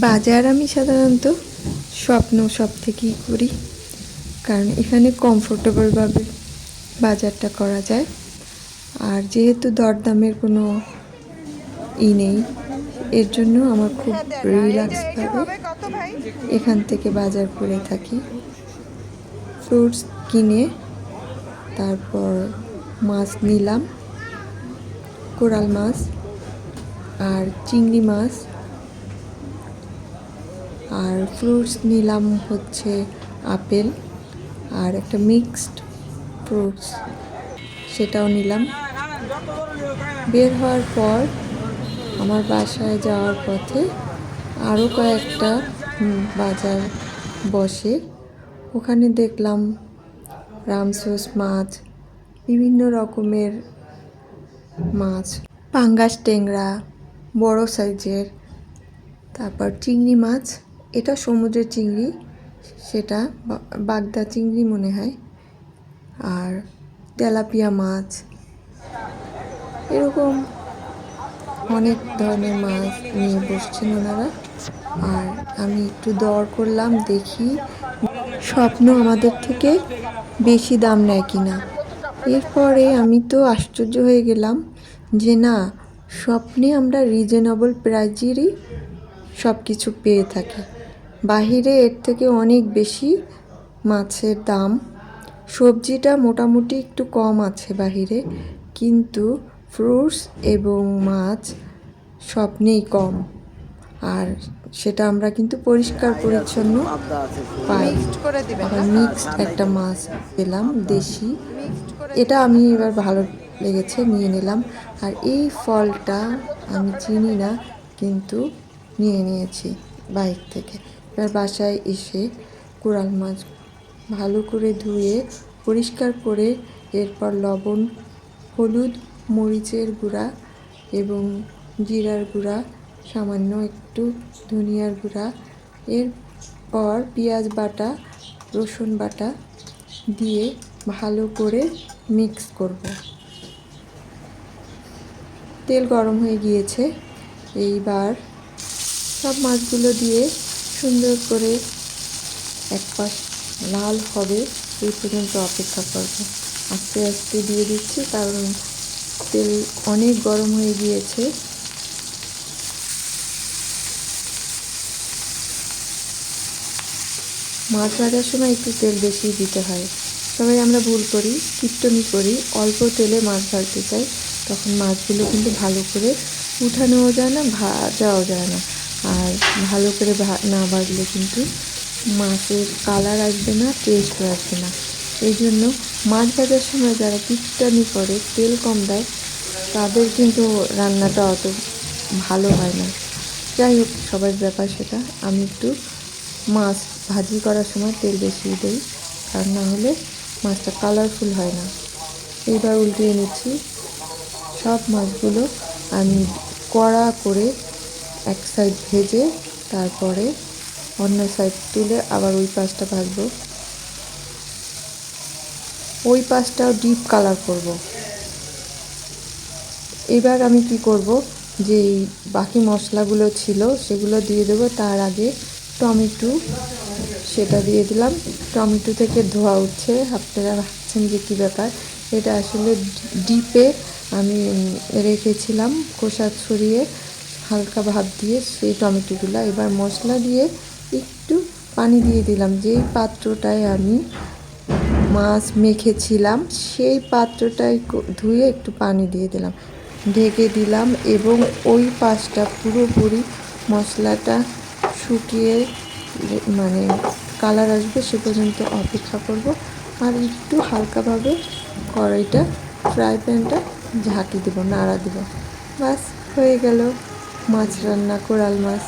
বাজার আমি সাধারণত স্বপ্ন সব থেকেই করি। কারণ এখানে কমফোর্টেবলভাবে বাজারটা করা যায়। আর যেহেতু দরদামের কোনো ই নেই, এর জন্য আমার খুব রিল্যাক্সভাবে এখান থেকে বাজার করে থাকি। ফ্রুটস কিনে তারপর মাছ নিলাম, কোরাল মাছ আর চিংড়ি মাছ। আর ফ্রুটস নিলাম হচ্ছে আপেল আর একটা মিক্সড ফ্রুটস সেটাও নিলাম। বের হওয়ার পর আমার বাসায় যাওয়ার পথে আরও কয়েকটা বাজার বসে। ওখানে দেখলাম রামসোস মাছ, বিভিন্ন রকমের মাছ, পাঙ্গাস, ট্যাংরা, বড় সাইজের, তারপর চিংড়ি মাছ এটা সমুদ্রের চিংড়ি, সেটা বাগদা চিংড়ি মনে হয়। আর তেলাপিয়া মাছ, এরকম অনেক ধরনের মাছ নিয়ে বসছেন ওনারা। আর আমি একটু দর করলাম, দেখি স্বপ্ন আমাদের থেকে বেশি দাম নেয় কিনা এরপরে আমি তো আশ্চর্য হয়ে গেলাম যে না, স্বপ্নে আমরা রিজনেবল প্রাইজেরই সব কিছু পেয়ে থাকি। বাহিরে এর থেকে অনেক বেশি মাছের দাম। সবজিটা মোটামুটি একটু কম আছে বাহিরে, কিন্তু ফ্রুটস এবং মাছ স্বপ্নেই কম। আর সেটা আমরা কিন্তু পরিষ্কার পরিচ্ছন্ন পাই। মিক্সড একটা মাছ পেলাম, দেশি। এটা আমি এবার ভালো লেগেছে, নিয়ে নিলাম। আর এই ফলটা আমি চিনি না, কিন্তু নিয়ে নিয়েছি বাইক থেকে। এবার বাসায় এসে কোরাল মাছ ভালো করে ধুয়ে, পরিষ্কার করে, এরপর লবণ, হলুদ, মরিচের গুঁড়া এবং জিরার গুঁড়া, সামান্য একটু ধনিয়ার গুঁড়া, এরপর পেঁয়াজ বাটা, রসুন বাটা দিয়ে ভালো করে মিক্স করব। তেল গরম হয়ে গিয়েছে। এইবার সব মাছগুলো দিয়ে সুন্দর করে এক পাশ লাল হবে, এই পর্যন্ত অপেক্ষা করব। আস্তে আস্তে দিয়ে দিচ্ছি, কারণ তেল অনেক গরম হয়ে গিয়েছে। মাছ ভাজার সময় একটু তেল বেশি দিতে হয়। সবাই আমরা ভুল করি কীর্তনি করি, অল্প তেলে মাছ ভাজতে চাই, তখন মাছগুলো কিন্তু ভালো করে উঠানোও যায় না, ভাজাও যায় না। আর ভালো করে না ভাজলে কিন্তু মাছের কালার আসবে না টেস্টও আসবে না। এই জন্য মাছ ভাজার সময় যারা কীর্তনি করে, তেল কম দেয়, তাদের কিন্তু রান্নাটা অত ভালো হয় না। যাই হোক, সবার ব্যাপার সেটা। আমি একটু মাছ ভাজি করার সময় তেল বেশি দিই আর না হলে মাছটা কালারফুল হয় না। এইবার উল্টিয়ে নিচ্ছি। সব মাছগুলো আমি কড়া করে এক সাইড ভেজে তারপরে অন্য সাইড তুলে আবার ওই পাশটা ভাজবো। ওই পাশটাও ডিপ কালার করব। এবার আমি কি করব? যে বাকি মশলাগুলো ছিল সেগুলো দিয়ে দেবো। তার আগে টমেটো, সেটা দিয়ে দিলাম। টমেটো থেকে ধোয়া উঠছে। আপনারা ভাবছেন যে কী ব্যাপার? এটা আসলে ডিপে আমি রেখেছিলাম খোসা ছড়িয়ে। হালকা ভাব দিয়ে সেই টমেটোগুলো। এবার মশলা দিয়ে একটু পানি দিয়ে দিলাম। যেই পাত্রটায় আমি মাছ মেখেছিলাম, সেই পাত্রটাই ক- ধুয়ে একটু পানি দিয়ে দিলাম। ঢেকে দিলাম এবং ওই পাশটা পুরোপুরি মশলাটা শুকিয়ে মানে কালার আসবে সে পর্যন্ত অপেক্ষা করব। আর একটু হালকাভাবে কড়াইটা, ফ্রাই প্যানটা ঝাঁকি দেবো, নাড়া দেবো। বাস, হয়ে গেল। মাছ রান্না কোরাল মাছ।